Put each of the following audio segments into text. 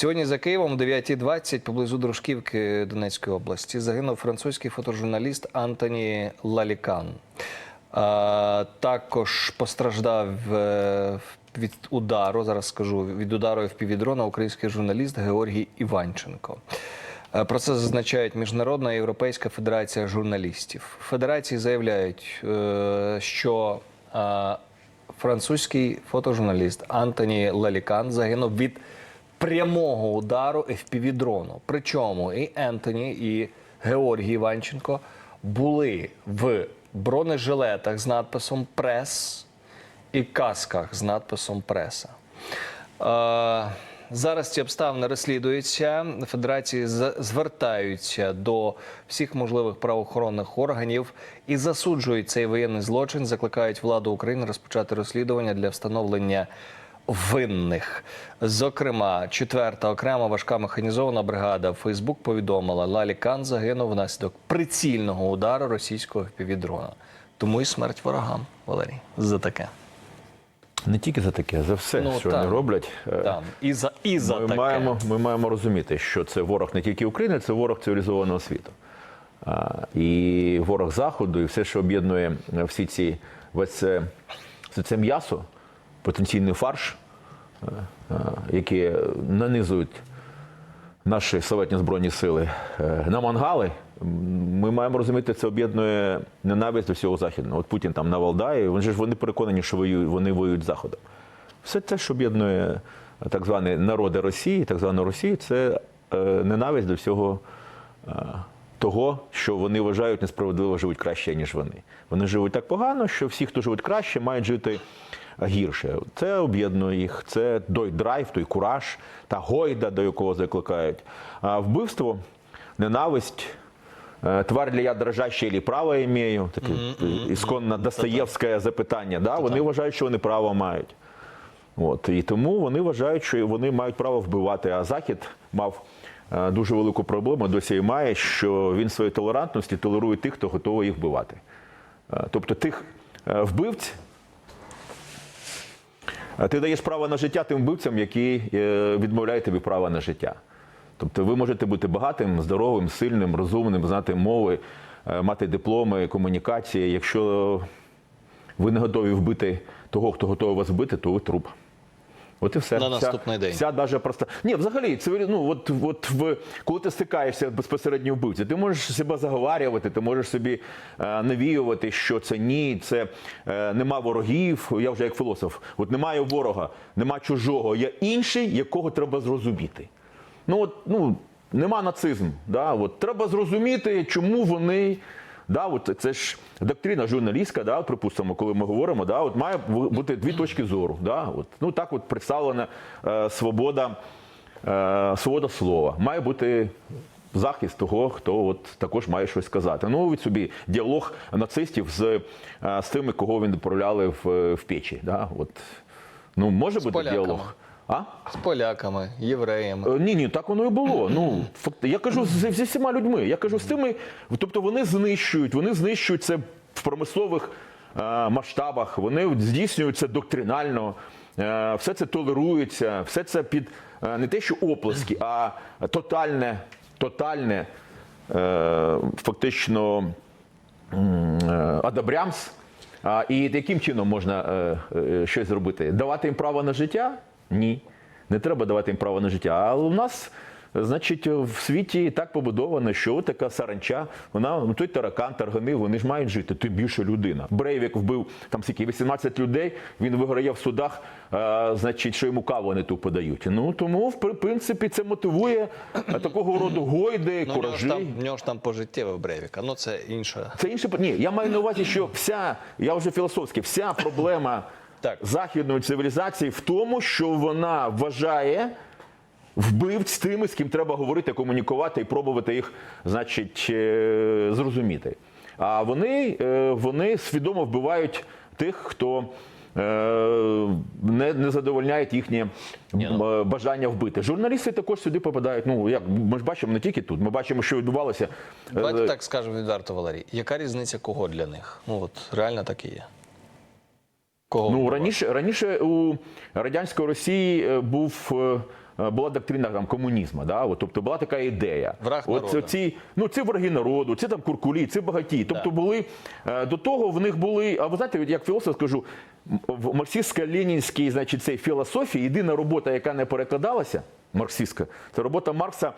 Сьогодні за Києвом о 9.20 поблизу Дружківки Донецької області загинув французький фотожурналіст Антоні Лалікан. А, також постраждав е, від удару, зараз скажу, від удару впівдрона український журналіст Георгій Іванченко. Е, Про це зазначають Міжнародна Європейська федерація журналістів. Федерації заявляють, е, що французький фотожурналіст Антоні Лалікан загинув від прямого удару FPV-дрону. Причому і Ентоні, і Георгій Іванченко були в бронежилетах з надписом Прес і касках з надписом Преса. Е, Зараз ці обставини розслідуються. Федерації звертаються до всіх можливих правоохоронних органів і засуджують цей воєнний злочин. Закликають владу України розпочати розслідування для встановлення винних. Зокрема, четверта окрема важка механізована бригада в Фейсбук повідомила, Лалі Кан загинув внаслідок прицільного удару російського півдрона. Тому і смерть ворогам, Валерій, за таке. Не тільки за таке, за все, Ну, що так. вони роблять. Е, Там і за і за Ми таке. маємо, ми маємо розуміти, що це ворог не тільки України, це ворог цивілізованого світу. А, і ворог Заходу, і все, що об'єднує всі ці весь це, це м'ясо, потенційний фарш, е, е, які нанизують наші славетні збройні сили е, на мангали. Ми маємо розуміти, це об'єднує ненависть до всього західного. От Путін там на Валдаї, вони ж вони переконані, що вони воюють Заходом. Все те, що об'єднує так звані народи Росії, так звану Росію, це ненависть до всього того, що вони вважають несправедливо живуть краще, ніж вони. Вони живуть так погано, що всі, хто живуть краще, мають жити гірше. Це об'єднує їх. Це той драйв, той кураж, та гойда, до якого закликають. А вбивство, ненависть. Е, Тварь ли я дрожаща или право имею? Таке ісконно Достоєвське запитання. Да? Вони вважають, що вони право мають. От, і тому вони вважають, що вони мають право вбивати. А Захід мав е, дуже велику проблему, досі і має, що він своєю толерантності толерує тих, хто готовий їх вбивати. Е, Тобто тих вбивць. Ти даєш право на життя тим вбивцям, які е, відмовляють тобі право на життя. Тобто ви можете бути багатим, здоровим, сильним, розумним, знати мови, е, мати дипломи, комунікації. Якщо ви не готові вбити того, хто готовий вас вбити, то ви труп. От і все. На Вся- наступний день. Вся даже просто. Ні, взагалі, цивілі... ну, от, от в... коли ти стикаєшся безпосередньо вбивці, ти можеш себе заговарювати, ти можеш собі е, навіювати, що це ні, це е, нема ворогів. Я вже як філософ. От немає ворога, нема чужого, є інший, якого треба зрозуміти. Ну от ну нема нацизму. Да? От, треба зрозуміти, чому вони. Да, от це ж доктрина журналістська, да, припустимо, коли ми говоримо, да, от має бути дві точки зору. Да, от, ну так от представлена е, свобода, е, свобода слова. Має бути захист того, хто от також має щось сказати. Ну, від собі діалог нацистів з, е, з тими, кого він відправляли в, в печі. Да, от, ну, може бути поляками. діалог. А? З поляками, євреями. Е, Ні, ні, так воно і було. Ну факт, я кажу з- зі всіма людьми. Я кажу з тими, тобто вони знищують, вони знищують це в промислових е, масштабах, вони здійснюють це доктринально, е, все це толерується, все це під е, не те, що оплески, а тотальне, тотальне, е, фактично м, е, адабрямс. А, і яким чином можна е, е, щось зробити? Давати їм право на життя? Ні. Не треба давати їм право на життя. А у нас, значить, в світі так побудовано, що така саранча, вона ну той таракан, таргани, вони ж мають жити. Тим більше людина. Брейвік вбив там скільки 18 людей. Він виграє в судах, е, значить, що йому каву не ту подають. Ну тому в принципі це мотивує такого роду гойди, Ну, в нього ж куражі. там, в нього ж там пожиттєве Брейвіка. Ну це інше. Це інше пи- Ні, я маю на увазі, що вся, я вже філософський, вся проблема Так. західної цивілізації в тому, що вона вважає вбивць тими, з ким треба говорити, комунікувати і пробувати їх, значить, е, зрозуміти. А вони, е, вони свідомо вбивають тих, хто. е, Не, не задовольняють їхнє ну. бажання вбити. Журналісти також сюди попадають. Ну як ми ж бачимо не тільки тут. Ми бачимо, що відбувалося. Давайте так скажемо відверто, Валерій. Яка різниця кого для них? Ну от реально так і є. Кого? Ну раніше раніше у радянської Росії е, був е, е, була доктрина там комунізму. Да? От, тобто була така ідея. Враг От народу. ці, ну, це враги народу, це там куркулі, це багаті. Тобто були е, до того в них були. А ви знаєте, як філософ скажу, в марксистсько-ленінській, значить, цій філософії єдина робота, яка не перекладалася, марксистська, це робота Маркса,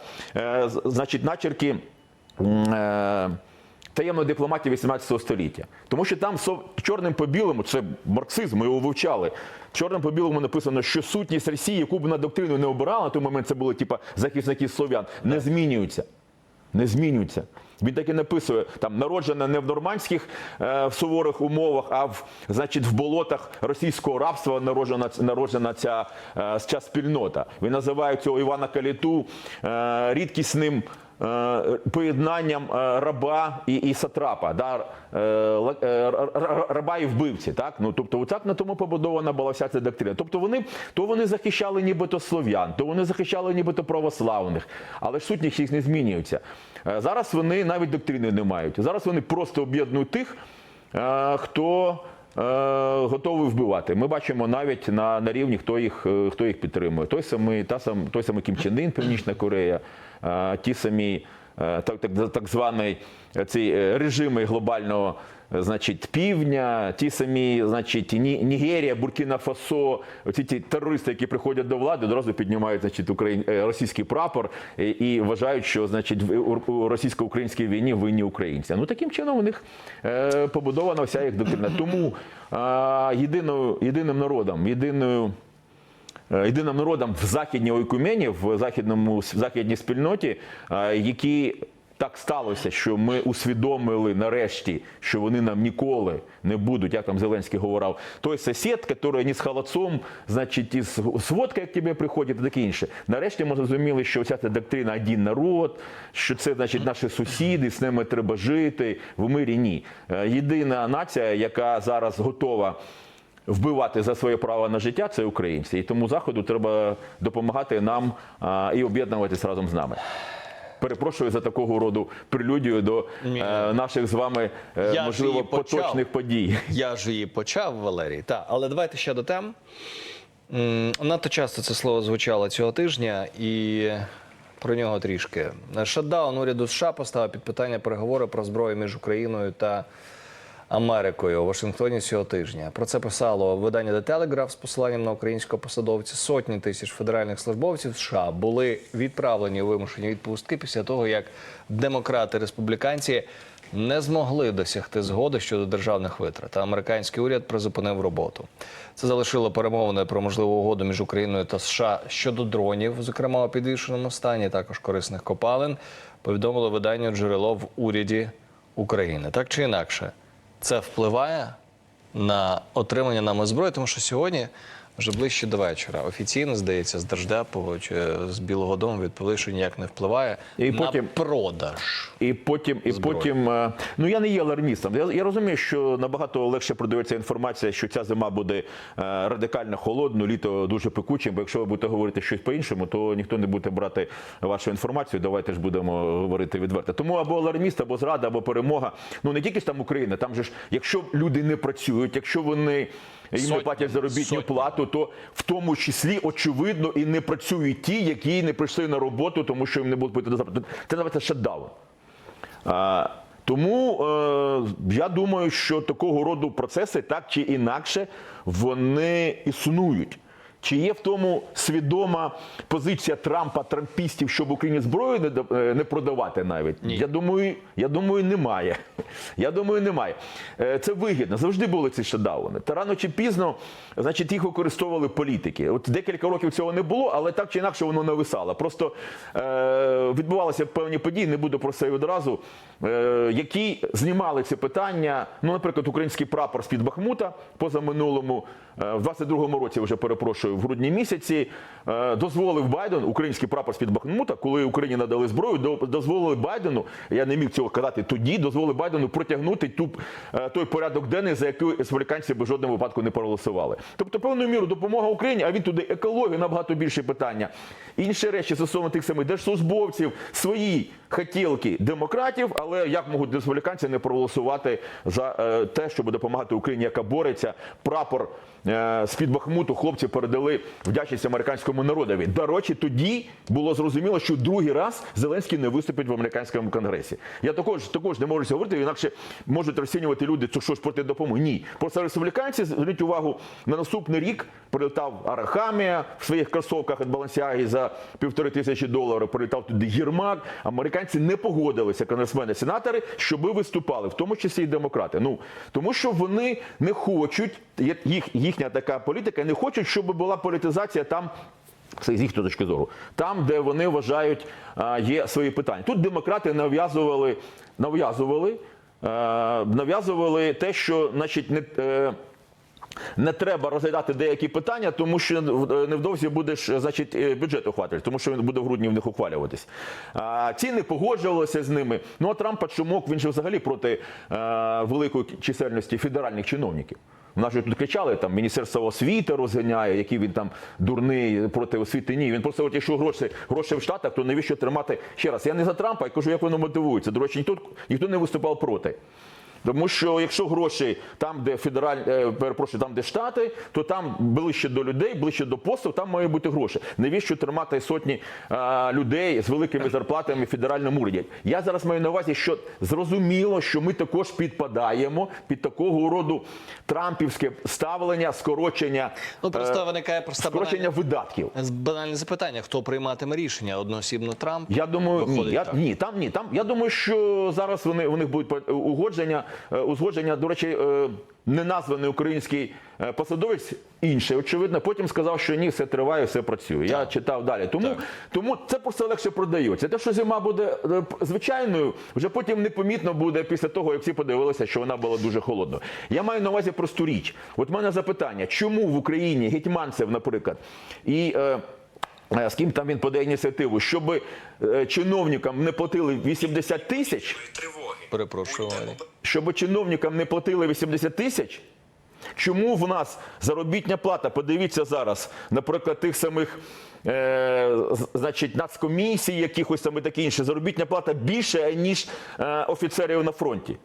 значить, начерки. М, Таємної дипломатії 18 століття. Тому що там чорним по білому, це марксизм, ми його вивчали. Чорним по білому написано, що сутність Росії, яку б на доктрину не обирала, на той момент це були типа захисники слов'ян, не змінюється. Не змінюється. Він так і написує, там народжена не в нормандських е, в суворих умовах, а в значить в болотах російського рабства народжена, народжена ця, е, ця спільнота. Він називає цього Івана Каліту е, рідкісним поєднанням е, раба і, і сатрапа, да, е, е, раба і вбивці. Так? Ну, тобто, отак на тому побудована була вся ця доктрина. Тобто вони, то вони захищали нібито слов'ян, то вони захищали нібито православних, але ж сутність їх не змінюється. Е, Зараз вони навіть доктрини не мають. Зараз вони просто об'єднують тих, е, хто. Е, Готовий вбивати. Ми бачимо навіть на, на рівні, хто їх, е, хто їх підтримує. Той самий, та сам, той самий Кім Чен Ін, Північна Корея, е, ті самі так, так, так званий ці режими глобального значить, півдня, ті самі, значить, Ні- Нігерія, Буркіна Фасо, оці ті терористи, які приходять до влади, одразу піднімають значить, Україн, е, російський прапор і, вважають, що значить, в російсько-українській війні винні українці. Ну таким чином у них е, побудована вся їх доктрина. Тому е, єдиною, єдиним народом, єдиною е, єдиним народом в західній ойкумені, в західному в західній спільноті, е, які так сталося, що ми усвідомили нарешті, що вони нам ніколи не будуть, як там Зеленський говорив, той сусід, який не з холодцом, значить, із з водкою к тебе приходить і таке інше. Нарешті ми зрозуміли, що ця доктрина один народ, що це значить наші сусіди, з ними треба жити в мирі. Ні. Е, Єдина нація, яка зараз готова вбивати за своє право на життя це українці. І тому заходу треба допомагати нам а, і об'єднуватись разом з нами. Перепрошую за такого роду прелюдію до е, наших з вами е, Я можливо почав. поточних подій. Я ж її почав, Валерій. Так, але давайте ще до тем. Надто часто це слово звучало цього тижня, і про нього трішки. Шатдаун уряду США поставив під питання переговори про зброю між Україною та Америкою у Вашингтоні цього тижня. Про це писало видання The Telegraph з посиланням на українського посадовця. Сотні тисяч федеральних службовців США були відправлені у вимушені відпустки після того, як демократи республіканці не змогли досягти згоди щодо державних витрат. А американський уряд призупинив роботу. Це залишило перемовини про можливу угоду між Україною та США щодо дронів, зокрема у підвішеному стані, також корисних копалин. Повідомило видання джерело в уряді України. Так чи інакше, це впливає на отримання нами зброї, тому що сьогодні. Вже ближче до вечора. Офіційно здається, з Держдепу чи з Білого Дому відповіли, що ніяк не впливає І на потім- продаж. І потім, і Зброї. потім, е, ну я не є алармістом. Я, я розумію, що набагато легше продається інформація, що ця зима буде е, радикально холодною, літо дуже пекучим. Бо якщо ви будете говорити щось по-іншому, то ніхто не буде брати вашу інформацію. Давайте ж будемо говорити відверто. Тому або аларміст, або зрада, або перемога. Ну не тільки ж там Україна, там же ж, якщо люди не працюють, якщо вони їм не платять заробітну сотні. плату, то в тому числі очевидно і не працюють ті, які не прийшли на роботу, тому що їм не будуть платити до зарплати. Це називається шатдаун. А, тому е, я думаю, що такого роду процеси так чи інакше вони існують. Чи є в тому свідома позиція Трампа, трампістів, щоб Україні зброю не, е, не продавати навіть? Ні. Я думаю, я думаю, немає. Я думаю, немає. Е, Це вигідно. Завжди були ці шатдауни. Та рано чи пізно, значить, їх використовували політики. От декілька років цього не було, але так чи інакше воно нависало. Просто е, відбувалися певні події, не буду про це відразу, які знімали ці питання. Ну, наприклад, український прапор з-під Бахмута позаминулому, е, в 22-му році, вже перепрошую, в грудні місяці, е, дозволив Байден, український прапор з-під Бахмута, коли Україні надали зброю, до- дозволили Байдену, я не міг цього казати тоді, дозволили Байдену протягнути ту, е, той порядок денний, за який республіканці би в жодному випадку не проголосували. Тобто, певною мірою допомога Україні, а він туди екологію набагато більше питання. Інші речі стосовно тих самих держслужбовців, свої хотілки демократів, але як можуть республіканці не проголосувати за е, те, щоб допомагати Україні, яка бореться. Прапор е, з-під Бахмуту хлопці передали вдячність американському народові. До речі, тоді було зрозуміло, що другий раз Зеленський не виступить в американському конгресі. Я також також не можу говорити, інакше можуть розцінювати люди, що що ж проти допомоги. Ні, просто республіканці зверніть увагу на наступний рік. Прилетав Арахамія в своїх кросовках від Балансіаги за півтори тисячі доларів. Прилітав туди Єрмак. Американці не погодилися, конгресмени, сенатори, щоби виступали, в тому числі і демократи. Ну тому, що вони не хочуть, їх їхня така політика, не хочуть, щоб була політизація там. Це з їхньої точки зору, там, де вони вважають, є свої питання. Тут демократи нав'язували, нав'язували, е, нав'язували те, що, значить, не. Не треба розглядати деякі питання, тому що невдовзі будеш значить, е, бюджет ухвалювати, тому що він буде в грудні в них ухвалюватись. А, ці не погоджувалися з ними. Ну а Трампа чумок він же взагалі проти е, великої чисельності федеральних чиновників. У нас же тут кричали, там Міністерство освіти розганяє, який він там дурний проти освіти. Ні, він просто, якщо гроші, гроші в Штатах, то навіщо тримати ще раз? Я не за Трампа, я кажу, як воно мотивується. До речі, ніхто, ніхто не виступав проти. Тому що якщо гроші там, де федераль, е, перепрошую, там, де штати, то там ближче до людей, ближче до постів, там мають бути гроші. Навіщо тримати сотні е, людей з великими зарплатами в федеральному уряді? Я зараз маю на увазі, що зрозуміло, що ми також підпадаємо під такого роду трампівське ставлення, скорочення, Ну просто е, виникає просто скорочення банальне, видатків. банальне запитання: хто прийматиме рішення одноосібно Трамп? Я думаю, ні, я, ні, там ні. Там я думаю, що зараз вони у них будуть угодження, узгодження. До речі, е, неназваний український е, посадовець інший, очевидно, потім сказав, що ні, все триває, все працює. Я читав далі. Тому, Так. тому це просто легше продається. Те, що зима буде е, звичайною, вже потім непомітно буде після того, як всі подивилися, що вона була дуже холодною. Я маю на увазі просту річ. От в мене запитання, чому в Україні гетьманцев, наприклад, і. Е, Е, з ким там він подає ініціативу, щоб е, чиновникам не платили 80 тисяч, Перепрошую. Щоб чиновникам не платили 80 тисяч. Чому в нас заробітня плата? Подивіться зараз, наприклад, тих самих е, значить, нацкомісій, якихось там і таке інше, заробітня плата більше, ніж е, офіцерів на фронті.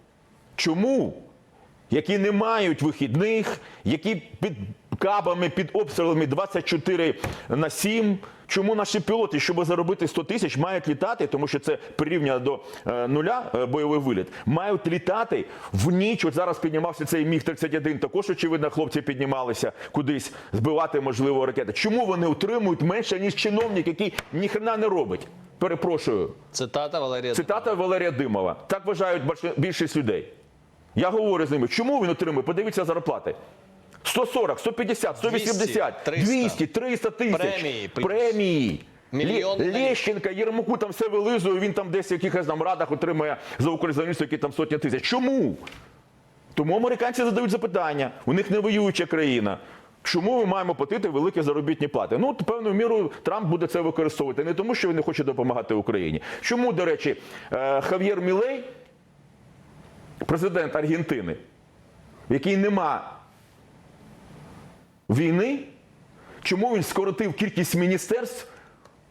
Чому? Які не мають вихідних, які під кабами, під обстрілами 24 на 7. Чому наші пілоти, щоб заробити 100 тисяч, мають літати, тому що це прирівняно до е, нуля е, бойовий виліт, мають літати в ніч. От зараз піднімався цей міг 31 Також очевидно, хлопці піднімалися кудись збивати можливо ракети. Чому вони отримують менше ніж чиновник, який ніхрена не робить? Перепрошую. Цитата Валерія. Цитата Валерія Димова. Так вважають більшість людей. Я говорю з ними, чому він отримує? Подивіться зарплати. 140, 150, 180, 200, 200, 300 тисяч. Премії. Премії. Мільйон. Лещенка, Єрмаку там все вилизує, він там десь в якихось там радах отримує за укрзалізницю, які там сотні тисяч. Чому? Тому американці задають запитання. У них не воююча країна. Чому ми маємо платити великі заробітні плати? Ну, певною мірою Трамп буде це використовувати не тому, що він не хоче допомагати Україні. Чому, до речі, е, Хав'єр Мілей, президент Аргентини, в якій нема війни, чому він скоротив кількість міністерств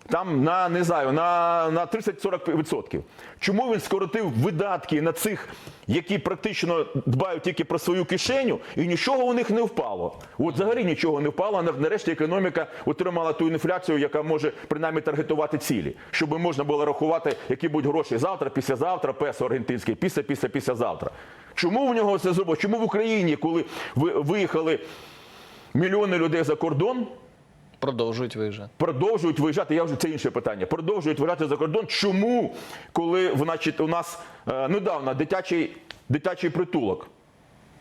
там на не знаю, на, на 30-40%. Чому він скоротив видатки на цих, які практично дбають тільки про свою кишеню, і нічого у них не впало? От взагалі нічого не впало. Нарешті економіка отримала ту інфляцію, яка може принаймні таргетувати цілі, щоб можна було рахувати, які будуть гроші завтра, післязавтра, песо аргентинський, після, після, післязавтра. Чому в нього це зробило? Чому в Україні, коли ви виїхали мільйони людей за кордон? Продовжують виїжджати. продовжують виїжджати. Я вже це інше питання. Продовжують виїжджати за кордон. Чому, коли значить, у нас е, недавно дитячий, дитячий притулок?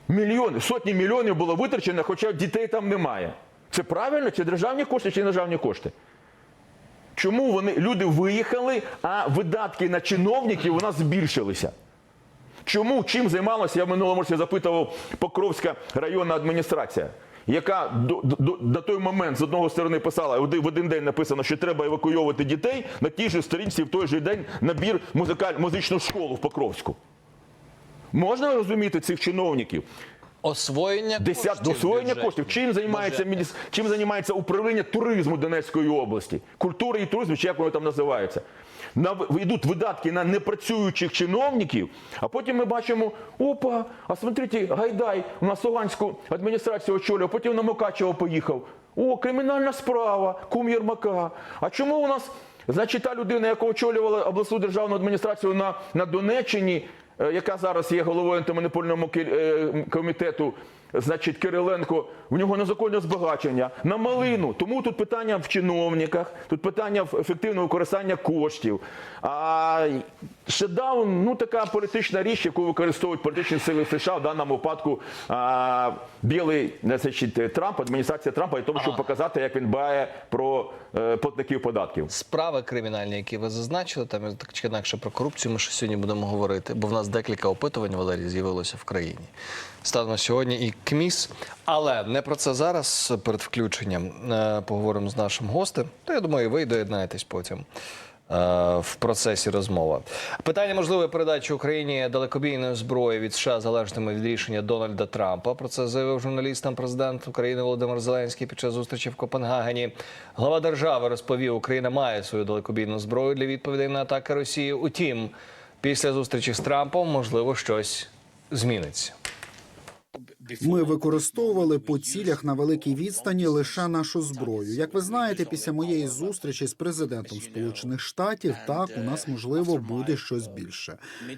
Мільйони, сотні мільйонів було витрачено, хоча дітей там немає. Це правильно? Це державні кошти чи не державні кошти? Чому вони люди виїхали, а видатки на чиновників у нас збільшилися? Чому чим займалася? Я в минулому році запитував Покровська районна адміністрація, яка до, до, до той момент з одного сторони писала в один день написано, що треба евакуйовувати дітей на тій же сторінці в той же день набір музикаль, музичну школу в Покровську. Можна розуміти цих чиновників? Освоєння Десят коштів освоєння коштів. Чим займається Бюджетних. чим займається управління туризму Донецької області, культури і туризму, чи як воно там називається? На йдуть видатки на непрацюючих чиновників, а потім ми бачимо: опа, а смотрите, Гайдай у нас Луганську адміністрацію очолював, потім на Мукачево поїхав. О, кримінальна справа, кум Єрмака. А чому у нас, значить, та людина, яка очолювала обласну державну адміністрацію на, на Донеччині, е, яка зараз є головою антимонопольного е, комітету, значить, Кириленко, в нього незаконне збагачення на малину. Тому тут питання в чиновниках, тут питання в ефективного використання коштів. А шедаун, ну така політична річ, яку використовують політичні сили США в даному випадку а, білий значить, Трамп, адміністрація Трампа, для того, щоб показати, як він дбає про е, платників податків. Справи кримінальні, які ви зазначили, там так чи інакше про корупцію ми ще сьогодні будемо говорити, бо в нас декілька опитувань, Валерій, з'явилося в країні. Станом сьогодні і КМІС. Але не про це зараз перед включенням Е, поговоримо з нашим гостем. То я думаю, ви доєднаєтесь потім. е, В процесі розмови питання можливої передачі Україні далекобійної зброї від США залежатиме від рішення Дональда Трампа. Про це заявив журналістам президент України Володимир Зеленський під час зустрічі в Копенгагені. Глава держави розповів, Україна має свою далекобійну зброю для відповідей на атаки Росії. Утім, після зустрічі з Трампом можливо щось зміниться. Ми використовували по цілях на великій відстані лише нашу зброю. Як ви знаєте, після моєї зустрічі з президентом Сполучених Штатів, так у нас можливо буде щось більше.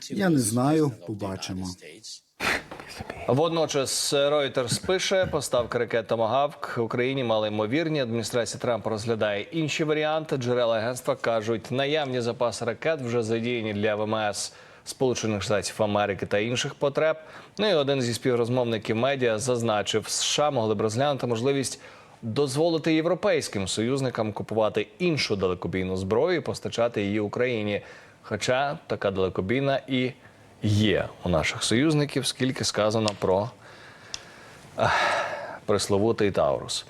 Я не знаю, побачимо. Водночас Reuters пише, поставки ракет Томагавк Україні мали ймовірні. Адміністрація Трампа розглядає інші варіанти. Джерела агентства кажуть, наявні запаси ракет вже задіяні для ВМС Сполучених Штатів Америки та інших потреб. Ну і один зі співрозмовників медіа зазначив, США могли б розглянути можливість дозволити європейським союзникам купувати іншу далекобійну зброю і постачати її Україні. Хоча така далекобійна і є у наших союзників, скільки сказано про пресловутий Таурус.